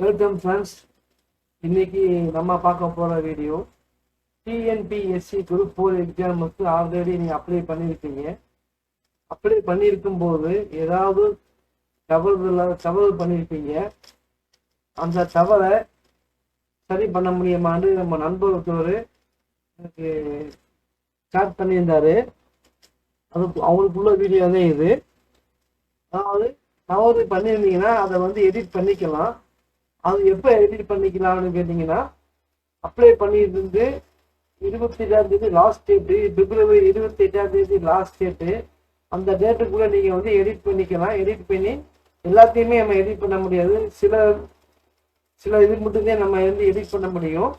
Welcome friends இன்னைக்கு நம்ம பார்க்க போகிற வீடியோ டிஎன்பிஎஸ்சி குரூப் ஃபோர் எக்ஸாமுக்கு ஆல்ரெடி நீங்கள் அப்ளை பண்ணியிருக்கீங்க அப்ளை பண்ணியிருக்கும் போது ஏதாவது தவறுதல் தவறு பண்ணியிருப்பீங்க அந்த தவறை சரி பண்ண முடியுமான்னு நம்ம நண்பர் ஒருத்தவர் எனக்கு ஸ்டார்ட் பண்ணியிருந்தாரு. அது அவங்களுக்குள்ள வீடியோ தான் இது. அதாவது தவறு பண்ணியிருந்தீங்கன்னா அதை வந்து எடிட் பண்ணிக்கலாம். அது எப்போ எடிட் பண்ணிக்கலாம்னு கேட்டிங்கன்னா அப்ளை பண்ணியிருந்து இருபத்தி எட்டாம் தேதி லாஸ்ட் டேட்டு பிப்ரவரி இருபத்தி எட்டாம் தேதி லாஸ்ட் டேட்டு அந்த டேட்டுக்குள்ளே நீங்கள் வந்து எடிட் பண்ணிக்கலாம். எடிட் பண்ணி எல்லாத்தையுமே நம்ம எடிட் பண்ண முடியாது. சில சில இது மட்டும்தான் நம்ம வந்து எடிட் பண்ண முடியும்.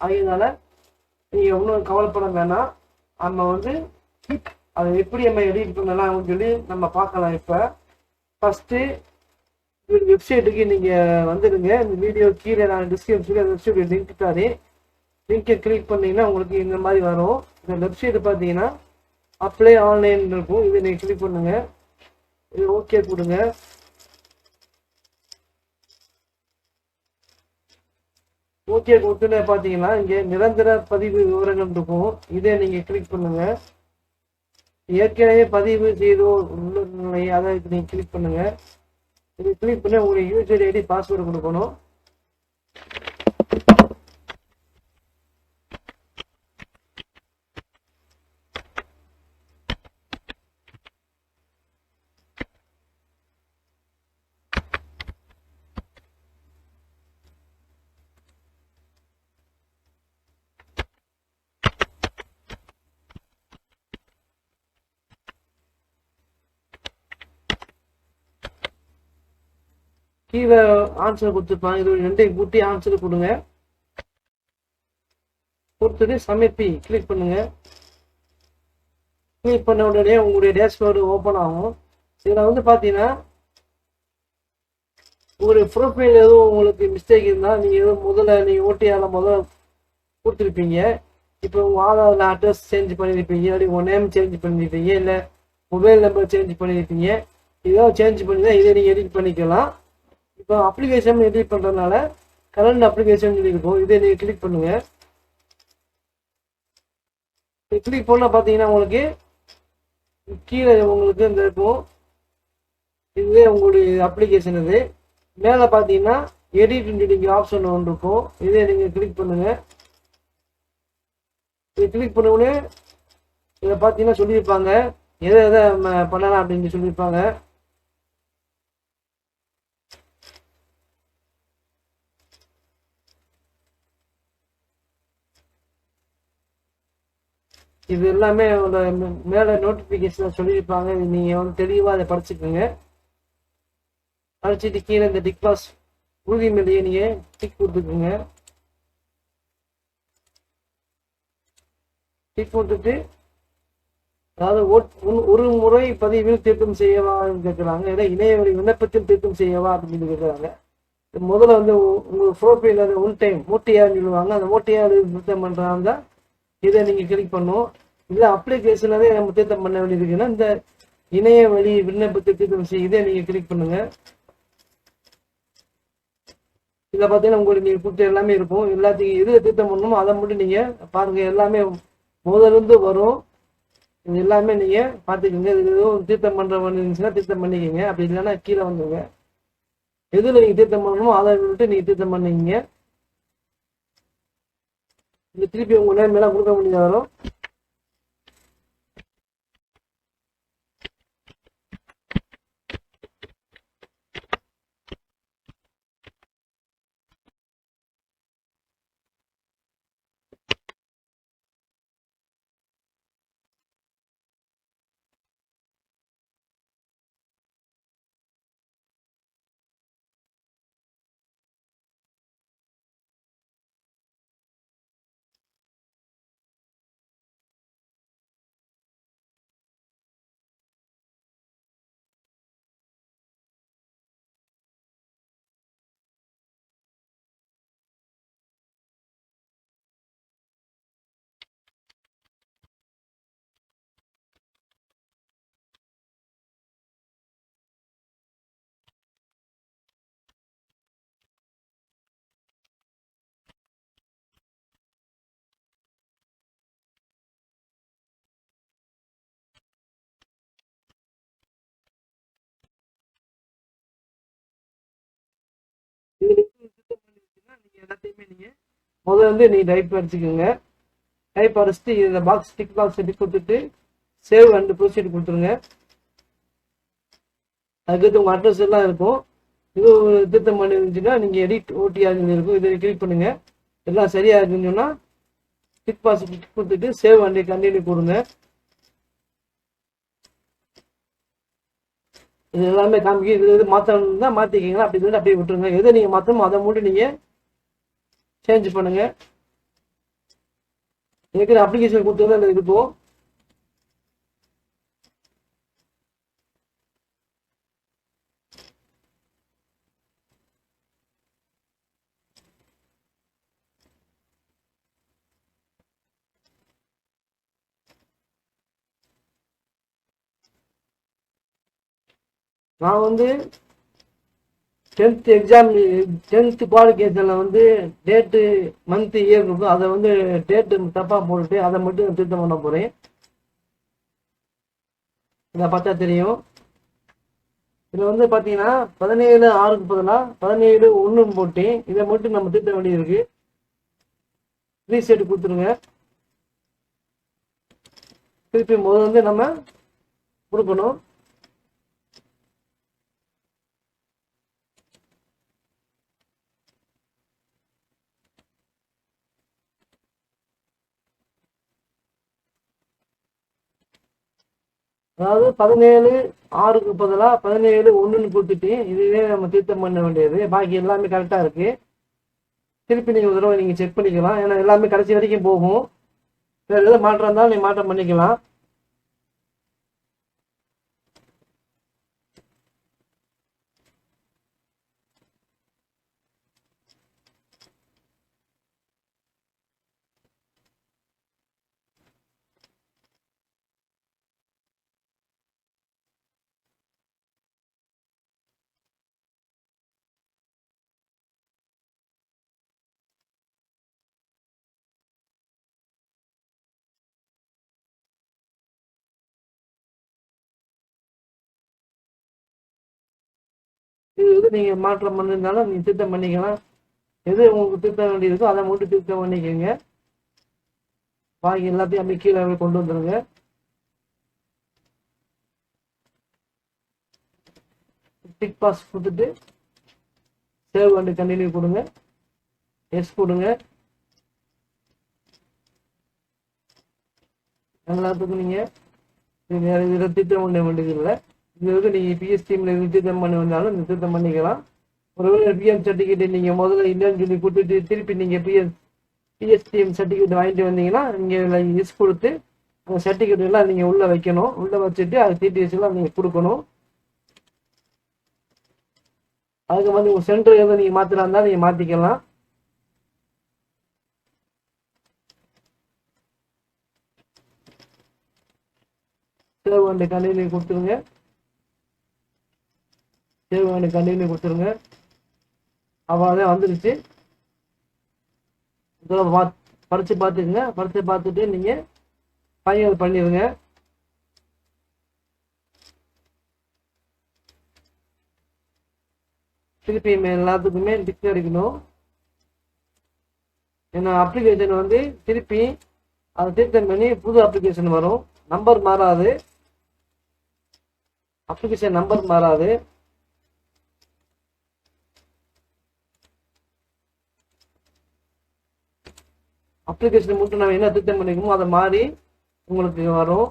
அதனால நீங்கள் ஒன்றும் கவலைப்பட வேணாம். நம்ம வந்து அதை எப்படி நம்ம எடிட் பண்ணலாம் சொல்லி நம்ம பார்க்கலாம் இப்போ. ஃபஸ்ட்டு வெப்சைட்டுக்கு நீங்கள் வந்துடுங்க. இந்த வீடியோ கீழே நான் டிஸ்கிரிப்ஷனில் வெப்சைட் லிங்க் தரேன் லிங்கை கிளிக் பண்ணீங்கன்னா உங்களுக்கு இந்த மாதிரி வரும். இந்த வெப்சைட் பார்த்தீங்கன்னா அப்ளை ஆன்லைன் இருக்கும். இதை நீங்கள் கிளிக் பண்ணுங்க. இது ஓகே கொடுங்க. ஓகே கொடுத்துன்னு பார்த்தீங்கன்னா இங்கே நிரந்தர பதிவு விவரங்கள் இருக்கும். இதை நீங்கள் கிளிக் பண்ணுங்க. ஏற்கனவே பதிவு செய்தோ உள்ள அதை நீங்கள் கிளிக் பண்ணுங்கள் இது கிளிக் பண்ணி உங்களுக்கு யூசர் ஐடி பாஸ்வேர்டு கொடுக்கணும் கீழே ஆன்சர் கொடுத்துருப்பாங்க இது ரெண்டையும் கூட்டி ஆன்சர் கொடுங்க. கொடுத்துட்டு சமைப்பி கிளிக் பண்ணுங்க. கிளிக் பண்ண உடனே உங்களுடைய டேஷ்போர்டு ஓப்பன் ஆகும். இதில் வந்து பார்த்தீங்கன்னா உங்களுடைய ப்ரொஃபைல் எதுவும் உங்களுக்கு மிஸ்டேக் இருந்தால் நீங்கள் எதுவும் முதல்ல நீங்கள் ஓடிஆரில் முதல்ல கொடுத்துருப்பீங்க. இப்போ உங்கள் ஆதாரில் அட்ரஸ் சேஞ்ச் பண்ணியிருப்பீங்க இல்லாட்டி உங்கள் நேம் சேஞ்ச் பண்ணியிருப்பீங்க இல்லை மொபைல் நம்பர் சேஞ்ச் பண்ணியிருப்பீங்க ஏதோ சேஞ்ச் பண்ணி தான் இதை நீங்கள் எடிட் பண்ணிக்கலாம். இப்போ அப்ளிகேஷன் எடிட் பண்ணுறதுனால கரண்ட் அப்ளிகேஷன் இருக்கும் இதை நீங்கள் கிளிக் பண்ணுங்க. கிளிக் பண்ண பார்த்தீங்கன்னா உங்களுக்கு கீழே உங்களுக்கு இந்த இருக்கும் இதுவே உங்களுடைய அப்ளிகேஷன் இது. மேலே பார்த்தீங்கன்னா எடிட் நீங்கள் ஆப்ஷன் ஒன்று இருக்கும். இதே நீங்கள் கிளிக் பண்ணுங்கள் இது கிளிக் பண்ண உடனே இதை பார்த்தீங்கன்னா சொல்லியிருப்பாங்க. எதை எதை நம்ம பண்ணலாம் அப்படின்னு சொல்லியிருப்பாங்க. இது எல்லாமே மேலே நோட்டிஃபிகேஷனில் சொல்லியிருப்பாங்க. நீங்கள் வந்து தெளிவாக அதை படிச்சுக்கோங்க. படிச்சுட்டு கீழே இந்த டிக் பாஸ் உறுதிமொழியை நீங்கள் டிக் கொடுத்துக்குங்க டிக் கொடுத்துட்டு அதாவது ஒரு முறை பதிவில் திருத்தம் செய்யவான்னு கேட்குறாங்க. ஏன்னா இணையவரி விண்ணப்பத்தில் திருத்தம் செய்யவா அப்படின்னு கேட்குறாங்க. முதல்ல வந்து உங்கள் ப்ரோஃபைல் அது ஒன் டைம் ஓட்டியார்னு சொல்லுவாங்க. அந்த ஓட்டியார் திருத்தம் பண்ணுறாங்க இதை நீங்கள் கிளிக் பண்ணும். இல்லை அப்ளிகேஷனாவே நம்ம திருத்தம் பண்ண வேண்டியது இருக்குன்னா இந்த இணைய வழி விண்ணப்பத்தை திருத்தம் செய்ய இதை நீங்கள் கிளிக் பண்ணுங்க. இதில் பார்த்தீங்கன்னா உங்களுக்கு நீங்கள் எல்லாமே இருக்கும். எல்லாத்தையும் எது திருத்தம் பண்ணணுமோ அதை மட்டும் நீங்கள் பாருங்கள் எல்லாமே முதலிருந்து வரும். இது எல்லாமே நீங்கள் பார்த்துக்கோங்க. இது எதுவும் தீர்த்தம் பண்ணுற இருந்துச்சுன்னா திருத்தம் பண்ணிக்கோங்க. அப்படி இல்லைன்னா கீழே வந்துங்க எதில் நீங்கள் தீர்த்தம் பண்ணணுமோ அதை விட்டு நீங்கள் திருத்தம் பண்ணிக்கிங்க. இது திருப்பி உங்கள் நேம் மேலே கொடுக்க முடியாது வரும். முதல்ல வந்து நீ டைப் அடிச்சுக்கோங்க. டைப் அடிச்சுட்டு இந்த பாக்ஸ் டிக் பாக்ஸ் டிக் கொடுத்துட்டு சேவ் அண்ட் ப்ரொசீட் கொடுத்துருங்க. அதுக்கடுத்து உங்கள் அட்ரஸ் எல்லாம் இருக்கும். இது திருத்தம் பண்ணி இருந்துச்சுன்னா நீங்கள் எடிட் ஓடிஆர்னு இருக்கும். இதை கிளிக் பண்ணுங்க. எல்லாம் சரியா இருக்குன்னு சொன்னால் டிக் பாஸ் டிக் கொடுத்துட்டு சேவ் அண்ட் கண்டினியூ கொடுங்க. இது எல்லாமே காமிக்கி இது இது மாற்றணும்னா மாற்றிக்கிங்களா அப்படி இல்லை அப்படியே விட்டுருங்க. எதை நீங்கள் மாற்றமோ அதை மட்டும் நீங்கள் சேஞ்ச் பண்ணுங்க. ஏற்கனவே அப்ளிகேஷன் கொடுத்தது அதில் இருக்கும் நான் வந்து டென்த் எக்ஸாம் டென்த்து குவாலிஃபிகேஷனில் வந்து டேட்டு மந்த் இயர் இருக்கும் அதை வந்து டேட்டு தப்பாக போட்டுட்டு அதை மட்டும் திருத்தம் பண்ண போகிறேன் இதை பார்த்தா தெரியும். இதில் வந்து பார்த்தீங்கன்னா பதினேழு ஆறுக்கு பதிலாக பதினேழு ஒன்றுன்னு போட்டு இதை மட்டும் நம்ம திருத்த வேண்டியிருக்கு. ரீசெட் கொடுத்துருங்க. திருப்பி முதல்ல வந்து நம்ம கொடுக்கணும். அதாவது பதினேழு ஆறுக்கு பதிலாக பதினேழு ஒன்றுன்னு கொடுத்துட்டு இதுவே நம்ம திருத்தம் பண்ண வேண்டியது. பாக்கி எல்லாமே கரெக்டாக இருக்குது திருப்பி நீங்கள் ஒரு தடவை நீங்கள் செக் பண்ணிக்கலாம். ஏன்னா எல்லாமே கடைசி வரைக்கும் போகும். வேறு எதாவது மாற்றம் இருந்தாலும் நீங்கள் மாற்றம் பண்ணிக்கலாம். இது வந்து நீங்கள் மாற்றம் பண்ணிருந்தாலும் நீங்கள் திருத்தம் பண்ணிக்கலாம். எது உங்களுக்கு திருத்த வேண்டியிருக்கோ அதை மட்டும் திருத்தம் பண்ணிக்கோங்க. வாங்கி எல்லாத்தையும் அப்படி கீழே கொண்டு வந்துருங்க. டிக் பாஸ் கொடுத்துட்டு சேவ் அண்ட் கண்டினியூ கொடுங்க. எஸ் கொடுங்க. எல்லாத்துக்கும் நீங்கள் வேறு இதில் திட்டம் பண்ண வேண்டியது இல்லை இது வந்து நீங்கள் பிஎஸ் டீமில் இருந்து திருத்தம் வந்தாலும் இந்த திருத்தம் பண்ணிக்கலாம். ஒருவேளை பிஎம் சர்டிஃபிகேட் நீங்கள் முதல்ல இல்லைன்னு சொல்லி கொடுத்துட்டு திருப்பி நீங்கள் பிஎஸ் பிஎஸ்டிஎம் சர்டிஃபிகேட் வாங்கிட்டு வந்தீங்கன்னா நீங்கள் லிஸ்ட் கொடுத்து அந்த சர்டிஃபிகேட் எல்லாம் நீங்கள் உள்ளே வைக்கணும். உள்ளே வச்சுட்டு அது டிடிஎஸ் எல்லாம் நீங்கள் கொடுக்கணும். அதுக்கு வந்து உங்கள் சென்டர் எதுவும் நீங்கள் மாற்றலாம் இருந்தால் நீங்கள் மாற்றிக்கலாம் சேவ் அண்ட் கண்டினியூ கொடுத்துருங்க. சேவ் எனக்கு கண்டினியூ கொடுத்துருங்க அவ்வளோதான் வந்துருச்சு. இதெல்லாம் பா படித்து பார்த்துக்குங்க. படித்து பார்த்துட்டு நீங்கள் ஃபைனல் பண்ணிடுங்க திருப்பி எல்லாத்துக்குமே டிக் அடிக்கணும். ஏன்னா அப்ளிகேஷன் வந்து திருப்பி அதை திருத்தம் பண்ணி புது அப்ளிகேஷன் வரும். நம்பர் மாறாது. அப்ளிகேஷன் நம்பர் மாறாது. அப்ளிகேஷன் மட்டும் நம்ம என்ன திட்டம் பண்ணிக்கணுமோ அதை மாறி உங்களுக்கு வரும்.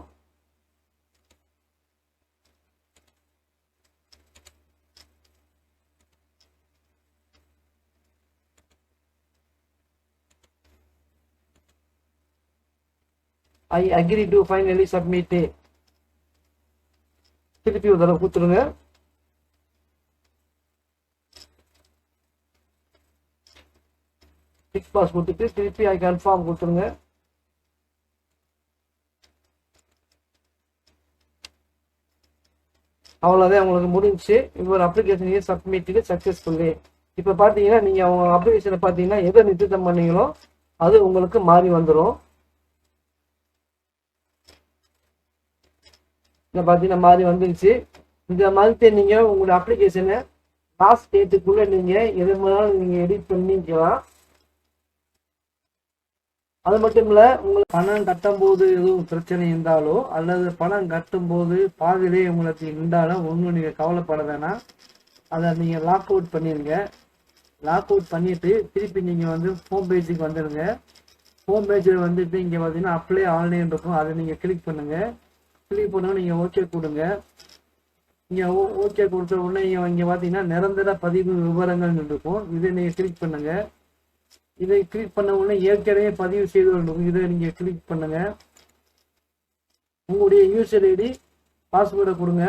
I agree to finally submit திருப்பி ஒரு தடவை கொடுத்துருங்க. டிக் பாஸ் கொடுத்துட்டு திருப்பி ஐ கன்ஃபார்ம் கொடுத்துருங்க. அவ்வளோதான் உங்களுக்கு முடிஞ்சுச்சு. இப்போ ஒரு இஸ் சப்மிட்டுக்கு சக்ஸஸ்ஃபுல்லி இப்போ பார்த்தீங்கன்னா நீங்கள் அவங்க அப்ளிகேஷனை பார்த்தீங்கன்னா எதை நிறுத்தம் பண்ணீங்களோ அது உங்களுக்கு மாறி வந்துடும் இதை பார்த்தீங்கன்னா மாறி வந்துருச்சு. இந்த மாதிரி நீங்கள் உங்களோட அப்ளிகேஷனை லாஸ்ட் டேட்டுக்குள்ளே நீங்கள் எது வேணாலும் நீங்கள் எடிட் பண்ணிக்கலாம் அது மட்டும் இல்ல உங்களுக்கு பணம் கட்டும் போது எதுவும் பிரச்சனை இருந்தாலோ அல்லது பணம் கட்டும் போது பாதிலே உங்களுக்கு இருந்தாலும் ஒன்றும் நீங்க கவலைப்பட வேணாம் அதை நீங்க லாக் அவுட் பண்ணிருங்க. லாக் அவுட் பண்ணிட்டு திருப்பி நீங்க வந்து ஹோம் பேஜுக்கு வந்துடுங்க ஹோம் பேஜில் வந்துட்டு இங்க பார்த்தீங்கன்னா அப்ளை ஆன்லைன் இருக்கும். அதை நீங்க கிளிக் பண்ணுங்க. கிளிக் பண்ண நீங்க ஓகே கொடுங்க. நீங்க ஓகே கொடுத்த உடனே இங்க இங்க பாத்தீங்கன்னா நிரந்தர பதிவு விவரங்கள் இருக்கும். இதை நீங்க கிளிக் பண்ணுங்க. இதை கிளிக் பண்ண உடனே ஏற்கனவே பதிவு செய்து இதை நீங்க கிளிக் பண்ணுங்க. உங்களுடைய யூசர் ஐடி பாஸ்வேர்டை கொடுங்க.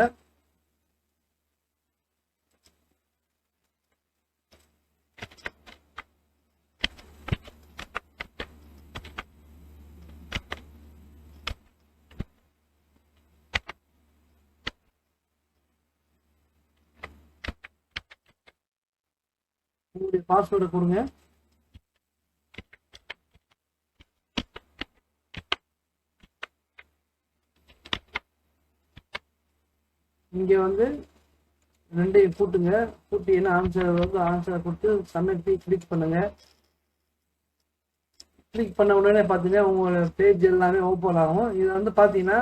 உங்களுடைய பாஸ்வேர்டை கொடுங்க இங்க வந்து ரெண்டையும் கூட்டுங்க. கூட்டி என்ன ஆன்சர் வந்து ஆன்சர் கொடுத்து சப்மிட் கிளிக் பண்ணுங்க. கிளிக் பண்ண உடனே பார்த்தீங்கன்னா உங்களோட பேஜ் எல்லாமே ஓப்பன் ஆகும். இது வந்து பார்த்தீங்கன்னா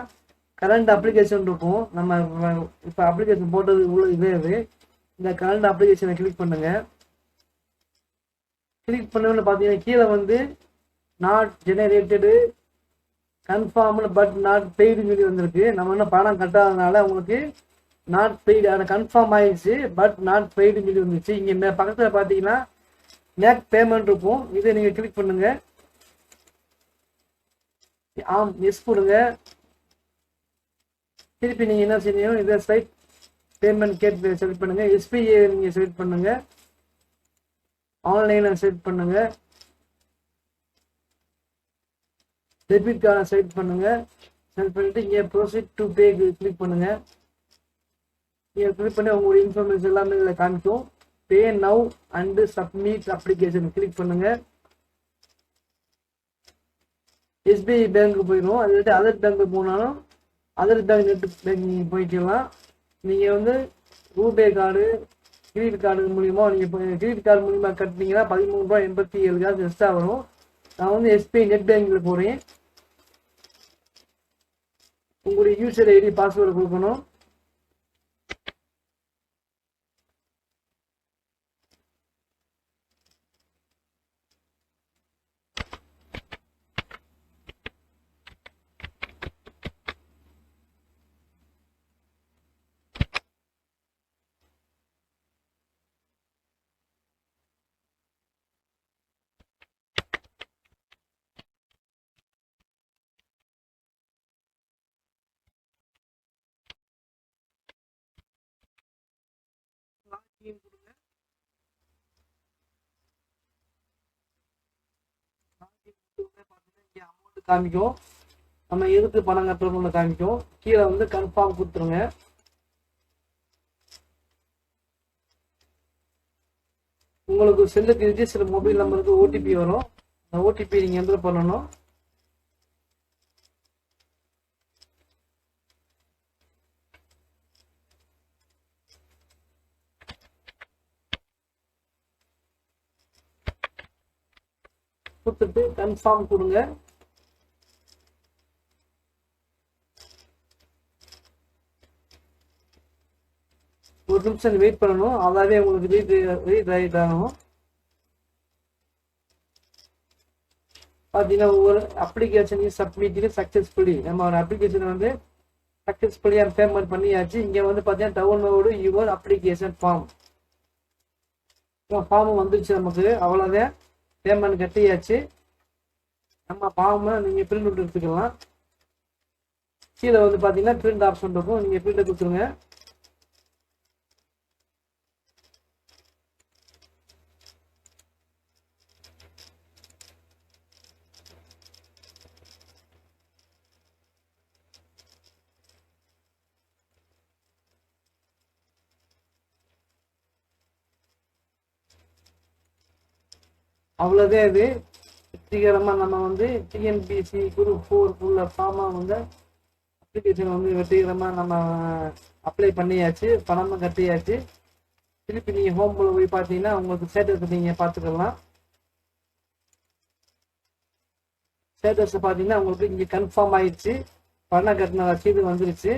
கரண்ட் அப்ளிகேஷன் இருக்கும். நம்ம இப்போ அப்ளிகேஷன் போட்டது உள்ள இதே. அது இந்த கரண்ட் அப்ளிகேஷனை கிளிக் பண்ணுங்க. கிளிக் பண்ண பார்த்தீங்கன்னா கீழே வந்து not generated confirmed but not paid சொல்லி வந்திருக்கு. நம்ம இன்னும் பணம் கட்டாதனால உங்களுக்கு நாட் பெய்டு ஆனால் கன்ஃபார்ம் ஆயிடுச்சு பட் நாட் பெய்டுன்னு சொல்லி வந்துச்சு இங்கே மே பக்கத்தில் பார்த்தீங்கன்னா மேக் பேமெண்ட் இருக்கும். இதை நீங்கள் கிளிக் பண்ணுங்க. ஆம் எஸ் கொடுங்க திருப்பி நீங்கள் என்ன செய்யணும்? இதை சைட் பேமெண்ட் கேட் செலக்ட் பண்ணுங்க. எஸ்பிஐ நீங்கள் செலக்ட் பண்ணுங்க. ஆன்லைனில் செலக்ட் பண்ணுங்க. டெபிட் கார்டை செலக்ட் பண்ணுங்க. செலக்ட் பண்ணிட்டு இங்கே ப்ரொசீட் டு பே கிளிக் பண்ணுங்க. நீங்கள் கிளிக் பண்ணி உங்களுடைய இன்ஃபர்மேஷன் எல்லாமே இதில் காமிக்கும். Pay now and submit application click பண்ணுங்க. எஸ்பிஐ பேங்க்கு போயிடும் அது விட்டு அதர் பேங்க்கு போனாலும் அதர் பேங்க் நெட் பேங்கிங் போய்க்கலாம். நீங்கள் வந்து ரூபே கார்டு கிரெடிட் கார்டு மூலிமா நீங்கள் கிரெடிட் கார்டு மூலியமாக கட்டினீங்கன்னா பதிமூணு ரூபா எண்பத்தி ஏழு காசு எக்ஸ்ட்ரா வரும். நான் வந்து எஸ்பிஐ நெட் பேங்கில் போகிறேன் உங்களுடைய யூசர் ஐடி பாஸ்வேர்டு கொடுக்கணும். அமௌண்ட் காமிக்கும். நம்ம எதுக்கு பணம் கட்டுறோம்னு காமிக்கும். கீழே வந்து கன்ஃபார்ம் கொடுத்துருங்க. உங்களுக்கு செல்லுக்கு ரிஜிஸ்டர் மொபைல் நம்பருக்கு ஓடிபி வரும். அந்த ஓடிபி நீங்கள் என்டர் பண்ணணும். கொடுத்துட்டு கன்ஃபார்ம் கொடுங்க. ஒரு நிமிஷம் வெயிட் பண்ணணும். அதாவே உங்களுக்கு ரீட் ரீட் ரைட் ஆகும். பார்த்தீங்கன்னா ஒவ்வொரு அப்ளிகேஷனையும் சப்மிட் சக்ஸஸ்ஃபுல்லி நம்ம ஒரு அப்ளிகேஷன் வந்து சக்ஸஸ்ஃபுல்லியாக பேமெண்ட் பண்ணியாச்சு. இங்கே வந்து பார்த்தீங்கன்னா download your application form form வந்துருச்சு நமக்கு. அவ்வளோதான் பேமெண்ட் கட்டியாச்சு. நம்ம ஃபார்மை நீங்கள் பிரிண்ட் அவுட் எடுத்துக்கலாம். கீழே வந்து பார்த்தீங்கன்னா பிரிண்ட் ஆப்ஷன் இருக்கும். நீங்கள் பிரிண்டை கொடுத்துருங்க. அவ்வளோதான் இது வெற்றிகரமாக நம்ம வந்து டிஎன்பிசி குரூப் ஃபோர் உள்ள ஃபார்மாக வந்து அப்ளிகேஷன் வந்து வெற்றிகரமாக நம்ம அப்ளை பண்ணியாச்சு. பணமும் கட்டியாச்சு. திருப்பி நீங்கள் ஹோமில் போய் பார்த்தீங்கன்னா உங்களுக்கு ஸ்டேட்டஸ் நீங்கள் பார்த்துக்கலாம். ஸ்டேட்டஸை பார்த்தீங்கன்னா உங்களுக்கு இங்கே கன்ஃபார்ம் ஆயிடுச்சு. பணம் கட்டின ரசீது வந்துருச்சு.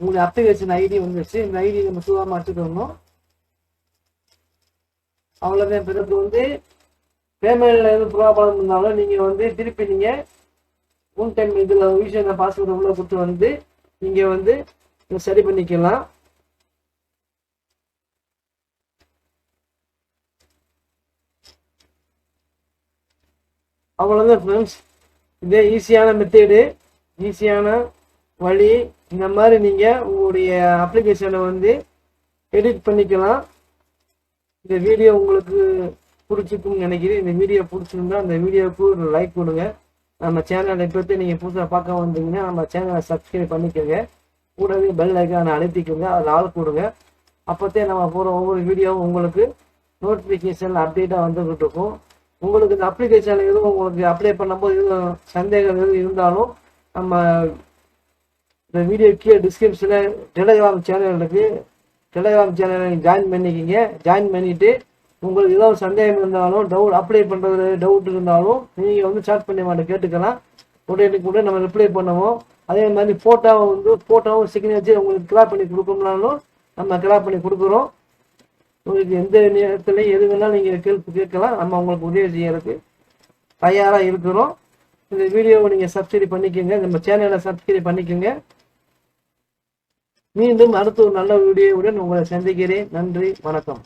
உங்களுக்கு அப்ளிகேஷன் ஐடி வந்துருச்சு. இந்த ஐடி நம்ம சுகாமா எடுத்துட்டு வரணும். அவ்வளோதான் பிறகு வந்து பேமெண்ட்ல எதுவும் ப்ராப்ளம் இருந்தாலும் நீங்கள் வந்து திருப்பி நீங்கள் ஒன் டைம் இதில் விஷயம் பாஸ்வேர்டு உள்ள கொடுத்து வந்து நீங்கள் வந்து சரி பண்ணிக்கலாம். அவ்வளோதான் ஃப்ரெண்ட்ஸ் இதே ஈஸியான மெத்தேடு ஈஸியான வழி இந்த மாதிரி நீங்கள் உங்களுடைய அப்ளிகேஷனை வந்து எடிட் பண்ணிக்கலாம். இந்த வீடியோ உங்களுக்கு பிடிச்சிருக்கும்னு நினைக்கிறேன். இந்த வீடியோ பிடிச்சிருந்தா அந்த வீடியோவுக்கு ஒரு லைக் கொடுங்க. நம்ம சேனலை பற்றி நீங்கள் புதுசாக பார்க்க வந்தீங்கன்னா நம்ம சேனலை சப்ஸ்கிரைப் பண்ணிக்கோங்க. கூடவே பெல் ஐக்கானை அழுத்திக்கோங்க. அதில் ஆள் கொடுங்க. அப்போத்தே நம்ம போகிற ஒவ்வொரு வீடியோவும் உங்களுக்கு நோட்டிஃபிகேஷன் அப்டேட்டாக வந்துக்கிட்டு இருக்கும். உங்களுக்கு இந்த அப்ளிகேஷன் எதுவும் உங்களுக்கு அப்ளை பண்ணும்போது எதுவும் சந்தேகம் எதுவும் இருந்தாலும் நம்ம இந்த வீடியோ கீழே டிஸ்கிரிப்ஷனில் டெலிகிராம் சேனல் இருக்குது டெலிகிராம் சேனலை ஜாயின் பண்ணிக்கிங்க. ஜாயின் பண்ணிவிட்டு உங்களுக்கு ஏதாவது சந்தேகம் இருந்தாலும் டவுட் அப்ளை பண்ணுறது டவுட் இருந்தாலும் நீங்கள் வந்து சாட் பண்ணி மாட்ட கேட்டுக்கலாம். உடனே கூட நம்ம ரிப்ளை பண்ணுவோம். அதே மாதிரி ஃபோட்டோவை வந்து ஃபோட்டோவும் சிக்னேச்சர் உங்களுக்கு கிராப் பண்ணி கொடுக்கணும்னாலும் நம்ம கிராப் பண்ணி கொடுக்குறோம். உங்களுக்கு எந்த நேரத்துலையும் எது வேணாலும் நீங்கள் கேள்வி கேட்கலாம். நம்ம உங்களுக்கு உதவி செய்யறதுக்கு தயாராக இருக்கிறோம். இந்த வீடியோவை நீங்கள் சப்ஸ்கிரைப் பண்ணிக்கோங்க. நம்ம சேனலை சப்ஸ்கிரைப் பண்ணிக்கோங்க. மீண்டும் அடுத்த ஒரு நல்ல வீடியோவுடன் உங்களை சந்திக்கிறேன். நன்றி வணக்கம்.